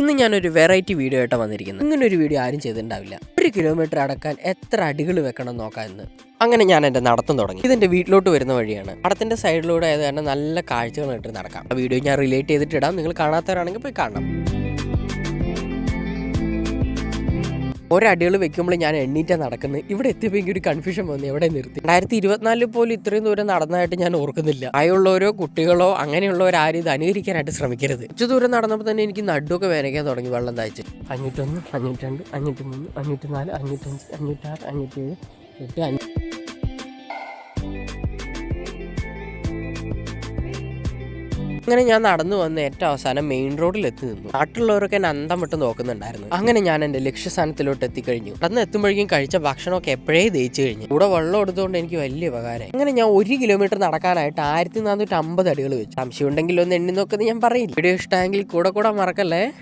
ഇന്ന് ഞാനൊരു variety video ആയിട്ട് വന്നിരിക്കുന്നത്. ഇങ്ങനെ ഒരു വീഡിയോ ആരും ചെയ്തിട്ടുണ്ടാവില്ല. ഒരു കിലോമീറ്റർ അടക്കാൻ എത്ര അടികൾ വെക്കണം നോക്കാൻ ഇന്ന് അങ്ങനെ ഞാൻ എന്റെ നടത്തം തുടങ്ങി. ഇതെന്റെ വീട്ടിലോട്ട് വരുന്ന വഴിയാണ്. പടത്തിന്റെ സൈഡിലൂടെ ആയത് കാരണം നല്ല കാഴ്ചകൾ ഇട്ട് നടക്കാം. ആ വീഡിയോ ഞാൻ റിലേറ്റ് ചെയ്തിട്ടിടാം നിങ്ങൾ കാണാത്തവരാണെങ്കിൽ പോയി കാണണം. ഒരടികൾ വെക്കുമ്പോൾ ഞാൻ എണ്ണീറ്റാ നടക്കുന്നത് ഇവിടെ എത്തിയപ്പോൾ എനിക്ക് ഒരു കൺഫ്യൂഷൻ വന്നു. എവിടെ നിർത്തി? രണ്ടായിരത്തി ഇരുപത്തിനാലിൽ പോലും ഇത്രയും ദൂരം നടന്നതായിട്ട് ഞാൻ ഓർക്കുന്നില്ല. ആയുള്ളവരോ കുട്ടികളോ അങ്ങനെയുള്ളവരാരും ഇത് അനുകരിക്കാനായിട്ട് ശ്രമിക്കരുത്. കുറച്ച് ദൂരം നടന്നപ്പോൾ തന്നെ എനിക്ക് നടുവൊക്കെ വേനയ്ക്കാൻ തുടങ്ങി വെള്ളം താഴ്ച അഞ്ഞൂറ്റൊന്ന് അഞ്ഞൂറ്റി രണ്ട് അഞ്ഞൂറ്റി മൂന്ന് അഞ്ഞൂറ്റി നാല് അഞ്ഞൂറ്റഞ്ച് അഞ്ഞൂറ്റാറ് അഞ്ഞൂറ്റി ഏഴ് എട്ട് അങ്ങനെ ഞാൻ നടന്നു വന്ന് ഏറ്റവും അവസാനം മെയിൻ റോഡിൽ എത്തി നിന്നു. നാട്ടിലുള്ളവരൊക്കെ എന്നെ അന്തം വിട്ട് നോക്കുന്നുണ്ടായിരുന്നു. അങ്ങനെ ഞാൻ എന്റെ ലക്ഷ്യസ്ഥാനത്തിലോട്ട് എത്തിക്കഴിഞ്ഞു. അന്ന് എത്തുമ്പോഴേക്കും കഴിച്ച ഭക്ഷണമൊക്കെ എപ്പോഴേ ദയിച്ചു കഴിഞ്ഞു. കൂടെ വെള്ളം എടുത്തുകൊണ്ട് എനിക്ക് വലിയ ഉപകാരം അങ്ങനെ ഞാൻ ഒരു കിലോമീറ്റർ നടക്കാനായിട്ട് ആയിരത്തി നാനൂറ്റി അമ്പത് അടികൾ വെച്ചു. സംശയം ഉണ്ടെങ്കിൽ ഒന്ന് എണ്ണി നോക്കുന്നത് ഞാൻ പറയില്ല. വീഡിയോ ഇഷ്ടമെങ്കിൽ കൂടെ കൂടെ മറക്കല്ലേ?